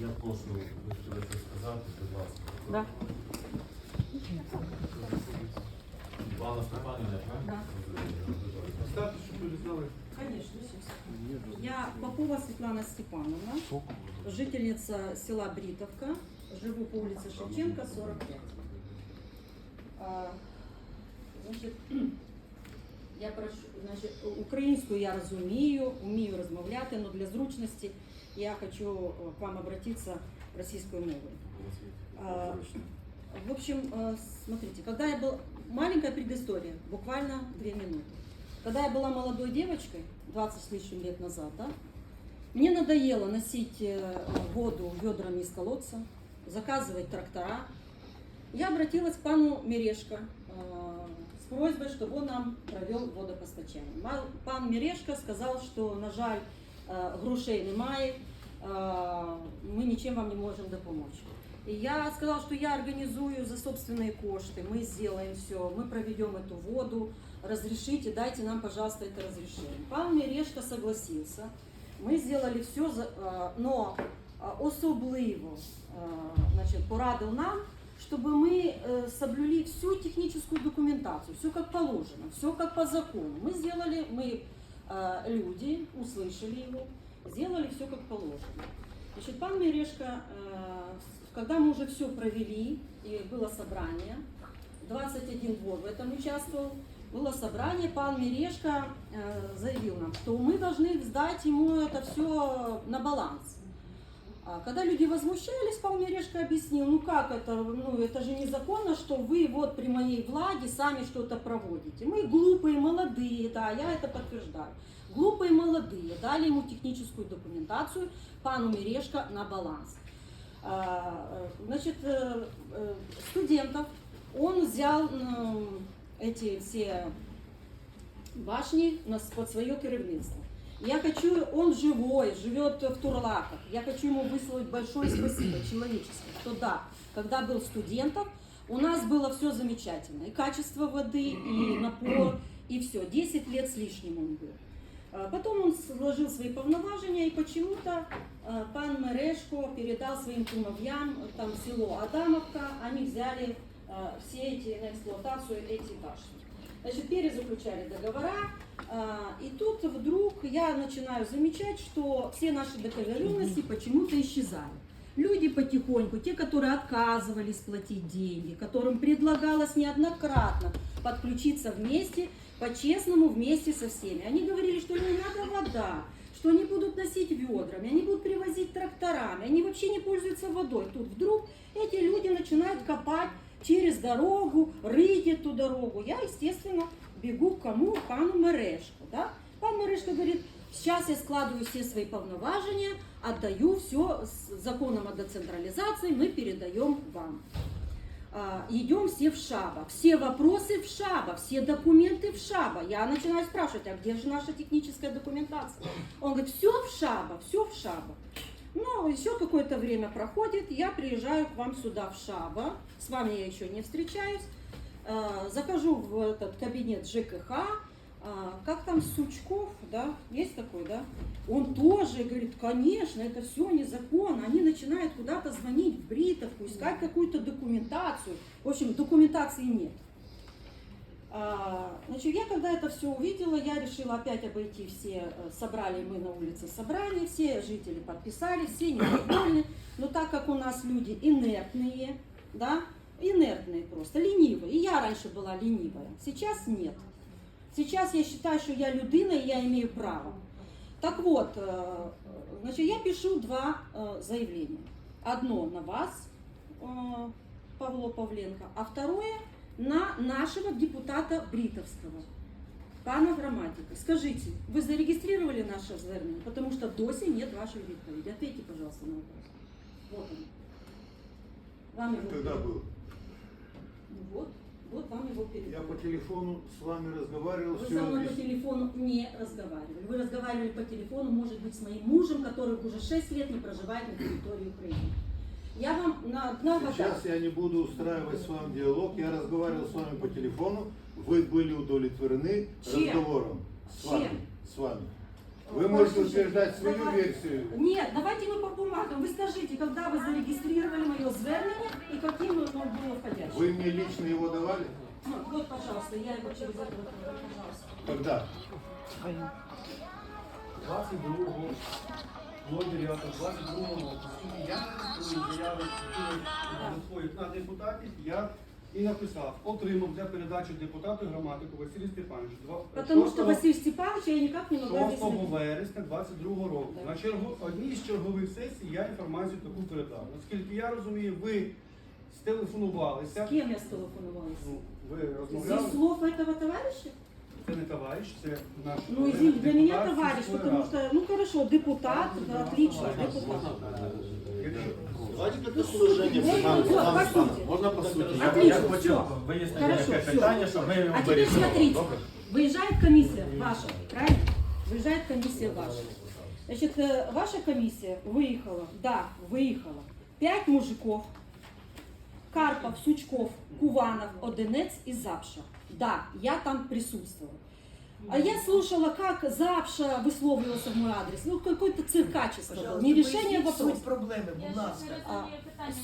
Я прошу виставити сказати, будь ласка. Да. Івана Степанівна, Да. Поставте, щоб люди знали. Конечно, сейчас. Я Попова Светлана Степановна, жительница села Бритовка, живу по улице Шевченко, 45. А, Значить, я прошу, значить, українську я розумію, вмію розмовляти, але для зручності я хочу е, к вам обратиться російською мовою. А, В общем, э, смотрите, когда я была... Маленькая предыстория, буквально две минуты. Когда я была молодой девочкой, 20 с лишним лет назад, да, мне надоело носить э, воду ведрами из колодца, заказывать трактора. Я обратилась к пану Мерешко э, с просьбой, чтобы он нам провел водопостачание. Пан Мерешко сказал, что, на жаль, э, грошей немає, э, мы ничем вам не можем допомочь. И я сказала, что я организую за собственные кошты, мы сделаем все, мы проведем эту воду, разрешите, дайте нам, пожалуйста, это разрешение. Пан Мерешко согласился, ми сделали все, е, но е, особливо значит, порадив нам, чтобы мы э, соблюли всю техническую документацию, все как положено, все как по закону. Мы сделали, мы э, люди услышали его, сделали все как положено. Значит, пан Мерешко, э, когда мы уже все провели, и было собрание, 21 двор в этом участвовал, было собрание, пан Мерешко э, заявил нам, что мы должны сдать ему это все на баланс. А Когда люди возмущались, Павел Мерешко объяснил, ну как это, ну это же незаконно, что вы вот при моей владе сами что-то проводите. Мы глупые, молодые, да, я это подтверждаю. Глупые, молодые, дали ему техническую документацию, пану Мерешко на баланс. А, э, Значит, э, э, студентов он взял эти все башни под свое керівництво. Я хочу, он живой, живет в Турлаках. Я хочу ему выслать большое спасибо человеческое, что да, когда был студентом, у нас было все замечательно. И качество воды, и напор, и все. 10 лет с лишним он был. А Потом он сложил свои повноважения, и почему-то э, пан Мерешко передал своим кумовьям, э, там село Адамовка, они взяли э, все эти на эксплуатацию эти башни. Значит, перезаключали договора, а, и тут вдруг я начинаю замечать, что все наши договоренности почему-то исчезали. Люди потихоньку, те, которые отказывались платить деньги, которым предлагалось неоднократно подключиться вместе, по-честному вместе со всеми. Они говорили, что не надо вода, что они будут носить ведрами, они будут привозить тракторами, они вообще не пользуются водой. Тут вдруг эти люди начинают копать через дорогу, рыть эту дорогу. Я, естественно, бегу к кому? К пану Мерешко. Да? Пан Мерешко говорит, сейчас я складываю все свои повноважения, отдаю все с законом о децентрализации, мы передаем вам. А, Идем все в Шаба. Все вопросы в Шаба, все документы в Шаба. Я начинаю спрашивать, а где же наша техническая документация? Он говорит, все в Шаба, все в Шаба. Ну, еще какое-то время проходит, я приезжаю к вам сюда в Шаба, с вами я еще не встречаюсь, Э, захожу в этот кабинет ЖКХ, а, как там Сучков, да, есть такой, да, он тоже говорит, конечно, это все незаконно, они начинают куда-то звонить в Бритовку, искать какую-то документацию, в общем, документации нет. А, Значит, я когда это все увидела, я решила опять обойти все, э, собрали мы на улице собрание, все жители подписали, все недовольны, но так как у нас люди инертные, да, инертные просто, ленивые, и я раньше была ленивая, сейчас нет. Сейчас я считаю, что я людина, и я имею право. Так вот, э, значит, я пишу два э, заявления. Одно на вас, Павло Павленко, а второе на нашего депутата Бритовского, пана Граматика. Скажите, вы зарегистрировали наше звернення? Потому что досі нет вашей відповіді. Ответьте, пожалуйста, на вопрос. Вот он. Вам его Когда передали. был? Ну Вот, вот вам его передали. Я по телефону с вами разговаривал. Вы всё со мной по объяс- телефону не разговаривали. Вы разговаривали по телефону, может быть, с моим мужем, который уже 6 лет не проживает на территории Украины. Я вам на, нагадаю. Сейчас я не буду устраивать с вами диалог. Я разговаривал с вами по телефону. Вы были удовлетворены Чем? разговором. С вами. Чем? С вами. Вы можете утверждать свою давай- версию. Нет, давайте мы по бумагам. Вы скажите, когда вы зарегистрировали мое звернення и каким оно было входящее. Вы мне лично его давали? Ну, вот, пожалуйста, я его через это, пожалуйста. Когда? 22-го, вплоть 9 22-го року, я не заяви на депутатів, я і написав, отримав для передачі депутату граматику Василію Степановичу. 6 что Василий Степанович я никак не могла 6 объяснить. вересня 22 року. Да. На чергу одній з чергових сесій я інформацію таку передав. Наскільки я розумію, ви стелефонувалися. С кем я стелефонувалась? Ну, ви розмовляли. слов этого товарища? Це не товариш, це наш Ну, колега, извините, для меня депутат товарищ, сільської потому ради. что, ну хорошо, депутат, да, отлично, депутат. Якщо- Давайте как-то с уважением. Вот, Степан вот, Степанович. по сути. Можна по суті? Отлично, Я, я всё. хочу вияснити Хорошо, яке всё. питання, щоб ми його А теперь вирішили. смотрите, Добре? выезжает комиссия ваша, правильно? Выезжает комиссия ваша. Значит, э, ваша комиссия выехала, да, выехала. Пять мужиков, Карпов, Сучков, Куванов, Одинец и Запша. Да, я там присутствовала. А я слушала, как Запша висловлювался в мой адрес. Ну, какой-то циркачество. было, Не решение вопроса. Суть проблеми, будь ласка. А,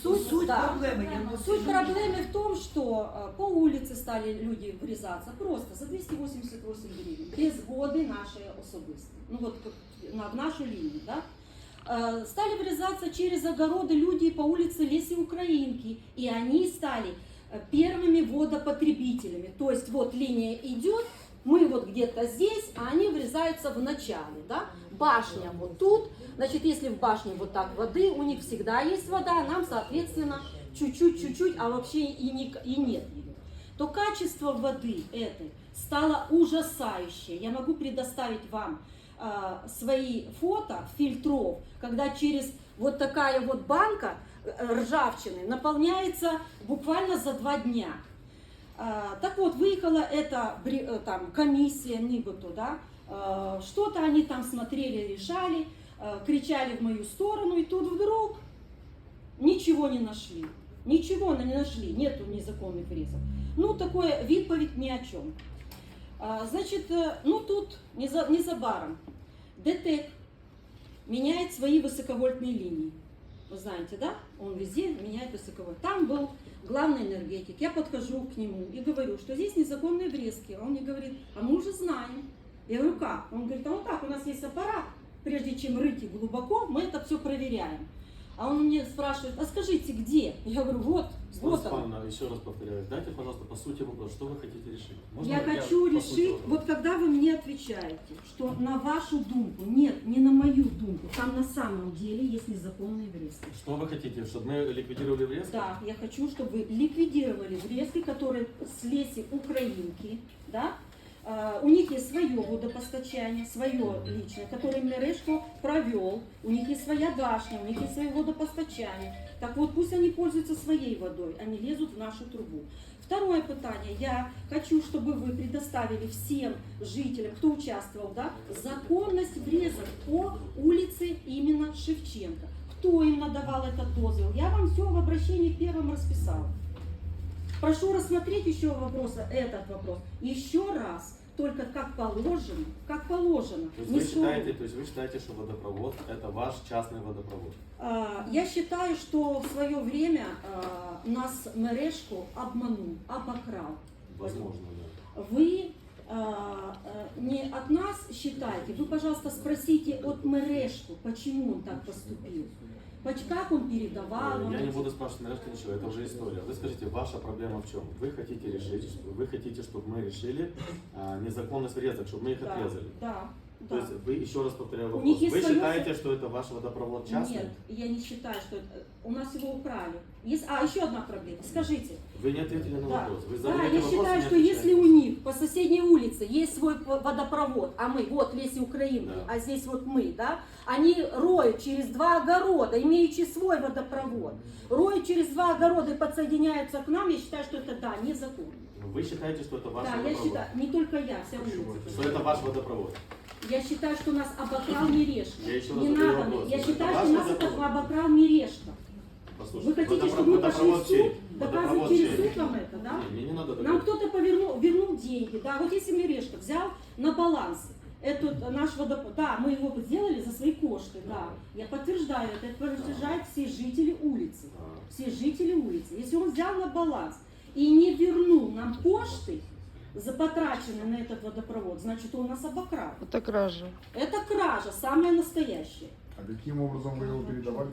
Суть, Суть да. проблеми. Я не Суть проблемы в том, что э, по улице стали люди врезаться просто за 288 гривен, без згоди нашої особисто. Ну вот как на, в нашу линию, да? Э, Стали врезаться через огороды люди по улице Леси Украинки, и они стали э, первыми водопотребителями. То есть вот линия идет, мы вот где-то здесь, а они врезаются в начале, да? Башня вот тут, значит, если в башне вот так воды, у них всегда есть вода, нам, соответственно, чуть-чуть, чуть-чуть, а вообще и, не, и нет ее. То качество воды этой стало ужасающее. Я могу предоставить вам э, свои фото фильтров, когда через вот такая вот банка э, ржавчины наполняется буквально за два дня. А, Так вот, выехала эта э, там, комиссия Нибуту, да, э, что-то они там смотрели, решали, э, кричали в мою сторону, и тут вдруг ничего не нашли. Ничего не нашли, нету незаконных врезов. Ну, такое відповідь ни о чем. Значит, э, ну тут неза- незабаром ДТЭК меняет свои высоковольтные линии. Вы знаете, да? Он везде меняет высоковольт. Там был главный энергетик. Я подхожу к нему и говорю, что здесь незаконные врезки. Он мне говорит, а мы уже знаем. Я говорю, как? Он говорит, а вот так, у нас есть аппарат. Прежде чем рыть глубоко, мы это все проверяем. А он мне спрашивает, а скажите, где? Я говорю, вот, вот он. Еще раз повторяю, дайте, пожалуйста, по сути вопрос, что вы хотите решить? Можно Я хочу по сути решить, вопроса? вот когда вы мне отвечаете, что на вашу думку, нет, не на мою думку, там на самом деле есть незаконные врезки. Что вы хотите, чтобы мы ликвидировали врез? Да, я хочу, чтобы вы ликвидировали врезки, которые с леси Украинки, да, у них есть свое водопостачание, свое личное, которое Мерешко провел, у них есть своя башня, у них есть свое водопостачание. Так вот, пусть они пользуются своей водой, они лезут в нашу трубу. Второе питание. Я хочу, чтобы вы предоставили всем жителям, кто участвовал, да, законность врезок по улице именно Шевченко. Кто им надавал этот дозвол? Я вам все в обращении первым расписала. Прошу рассмотреть еще вопроса, этот вопрос. Еще раз, только как положено, как положено. То есть не вы сумму. считаете, то есть вы считаете, что водопровод это ваш частный водопровод? А, Я считаю, что в свое время а, нас Мерешко обманул, обокрал. Возможно, да. Вы а, не от нас считаете, вы, пожалуйста, спросите от Мерешку, почему он так поступил. Как он передавал Я не буду спрашивать наверное, ничего, это уже история. Вы скажите, ваша проблема в чем? Вы хотите решить, вы хотите, чтобы мы решили а, незаконность врезок, чтобы мы их Да, отрезали. Да, То да. есть вы, еще раз повторяю вопрос, вы свое- считаете, что это ваш водопровод частный? Нет, я не считаю, что это... У нас его украли. Есть... А, еще одна проблема. Скажите, Вы не ответили на Да, вопрос. Вы да, я вопрос, считаю, что если у них по соседней улице есть свой водопровод, а мы, вот Леси Украинки, Да. а здесь вот мы, да, они роют через два огорода, имеющие свой водопровод, роют через два огорода и подсоединяются к нам, я считаю, что это, да, незаконно. Вы считаете, что это ваш Да, я водопровод? считаю, не только я, вся улица. Что это ваш водопровод? Я считаю, что нас обокрал Мирешка. Я еще раз Не задаю надо вопрос. Я Это считаю, ваш что нас водопровод? это обокрал. Послушайте, Вы хотите, водопро- чтобы мы пошли в водопровод чей? суд, доказывать Водопровод через чей? суд вам это, да? Не, мне не надо Нам доказывать. кто-то повернул, вернул деньги, да, вот если Мирешка взял на баланс этот наш водопровод, да, мы его сделали за свои кошты, да. Я подтверждаю, это подтверждают все жители улицы. А, Все жители улицы. Если он взял на баланс и не вернул нам кошты, за потраченные на этот водопровод, значит, он нас обокрал. Это кража. Это кража, самая настоящая. А каким образом вы его передавали?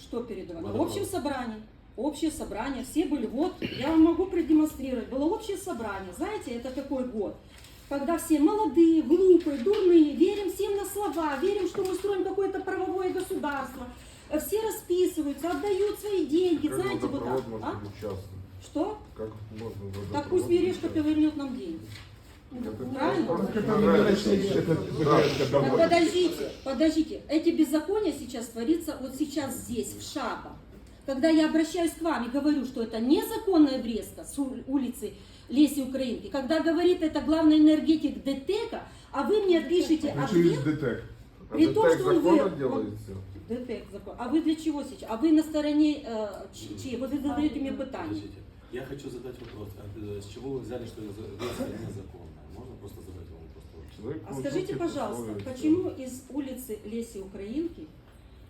Что передавали? Водопровод. Общее собрание. Общее собрание. Все были, вот, я вам могу продемонстрировать. Было общее собрание. Знаете, это какой год? Когда все молодые, глупые, дурные, верим всем на слова, верим, что мы строим какое-то правовое государство. Все расписываются, отдают свои деньги, Как знаете, вот так. А? Что? Как можно Так пусть Бережка быть повернет нам деньги. Правильно? Так подождите, подождите. Эти беззакония сейчас творится вот сейчас здесь, в Шаба. Когда я обращаюсь к вам и говорю, что это незаконная врезка с ули- улицы Леси Украинки, когда говорит это главный энергетик ДТЭКа, а вы мне пишете Через ответ, ДТЭК. А При том, ДТЭК что он вы- делается? ДТЭК закон. А вы для чего сейчас? А вы на стороне э, чьей? Вот вы задаете мне питание. Я хочу задать вопрос. А, э, С чего вы взяли, что версия незаконная? Можно просто задать вам вопрос? Человек А скажите, пожалуйста, условия, почему из улицы Леси Украинки,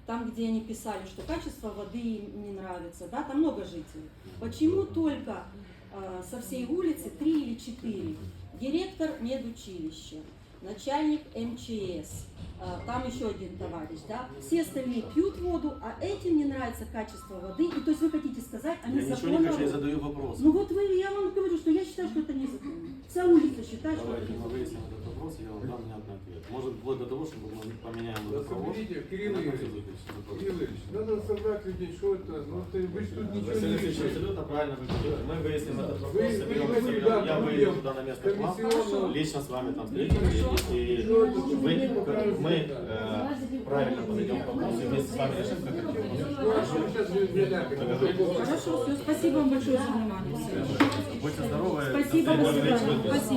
там, где они писали, что качество воды им не нравится, да, там много жителей, почему только э, со всей улицы три или четыре? Директор медучилища, начальник МЧС, э, там еще один товарищ, да, все остальные пьют воду, а этим не нравится качество воды, и то есть вы хотите сказать, они Я ничего не хочу, я задаю вопрос. Ну вот вы, я вам говорю, что я считаю, что это незаконно. Вся улица считает, что это Давайте незаконно. выясним этот вопрос, я вам дам внятный ответ. Может, вплоть до того, что мы поменяем Да водопровод. соберите, Кирилл на Ильич, надо собрать людей, что это, ну ты, вы ж тут ничего Василий не Алексеевич, решили. абсолютно правильно вы говорите. Мы выясним этот Вы- вопрос, вы соберем, соберем. да, я выйду будем туда на место к вам, комиссионно. лично с вами там встретимся, и, и Что это, чтобы вы, мы э, правильно подойдем к вопросу и вместе с вами решим, как это Ну, а что вы сейчас не ляпите? Хорошо, все, спасибо вам большое за внимание. Будьте здоровы. Спасибо, До свидания. Спасибо.